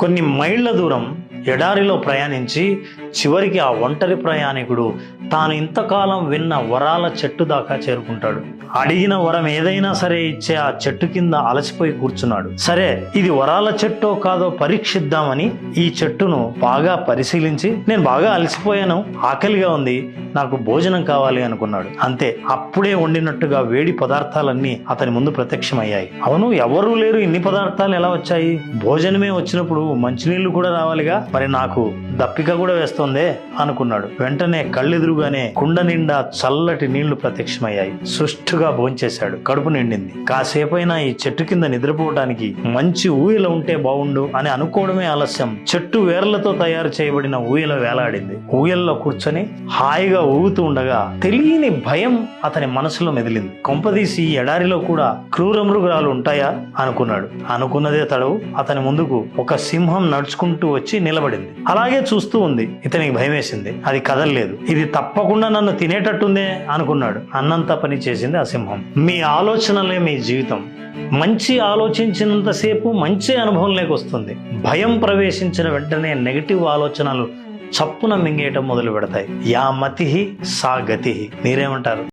కొన్ని మైళ్ళ దూరం ఎడారిలో ప్రయాణించి చివరికి ఆ ఒంటరి ప్రయాణికుడు తాను ఇంతకాలం విన్న వరాల చెట్టు దాకా చేరుకుంటాడు. అడిగిన వరం ఏదైనా సరే ఇచ్చే ఆ చెట్టు కింద అలసిపోయి కూర్చున్నాడు. సరే ఇది వరాల చెట్టో కాదో పరీక్షిద్దామని ఈ చెట్టును బాగా పరిశీలించి నేను బాగా అలసిపోయాను ఆకలిగా ఉంది నాకు భోజనం కావాలి అనుకున్నాడు. అంతే అప్పుడే వండినట్టుగా వేడి పదార్థాలన్నీ అతని ముందు ప్రత్యక్షమయ్యాయి. అవును ఎవరూ లేరు ఇన్ని పదార్థాలు ఎలా వచ్చాయి? భోజనమే వచ్చినప్పుడు మంచినీళ్ళు కూడా రావాలిగా? మరి నాకు దప్పిక కూడా వేస్తోందే అనుకున్నాడు. వెంటనే కళ్ళెదురుగానే కుండ నిండా చల్లటి నీళ్ళు ప్రత్యక్షమయ్యాయి. సుష్టుగా భోంచేశాడు. కడుపు నిండింది. కాసేపైనా ఈ చెట్టు కింద నిద్రపోవడానికి మంచి ఊయల ఉంటే బాగుండు అని అనుకోవడమే ఆలస్యం. చెట్టు వేర్లతో తయారు చేయబడిన ఊయల వేలాడింది. ఊయల్లో కూర్చొని హాయిగా ఊగుతూ ఉండగా తెలియని భయం అతని మనసులో మెదిలింది. కొంపదీసి ఈ ఎడారిలో కూడా క్రూర మృగాలు ఉంటాయా? అనుకున్నాడు. అనుకున్నదే తడవు. అతని ముందుకు ఒక సింహం నడుచుకుంటూ వచ్చి నిలబడింది. అలాగే చూస్తూ ఉంది. ఇతనికి భయం వేసింది అది కదలలేదు. ఇది తప్పకుండా నన్ను తినేటట్టుందే అనుకున్నాడు. అన్నంత పని చేసింది ఆ సింహం. మీ ఆలోచనలే మీ జీవితం. మంచి ఆలోచించినంతసేపు మంచి అనుభవం లేకొస్తుంది. భయం ప్రవేశించిన వెంటనే నెగటివ్ ఆలోచనలు చప్పున మింగేయటం మొదలు పెడతాయి యా మతి సా గతి మీరేమంటారు?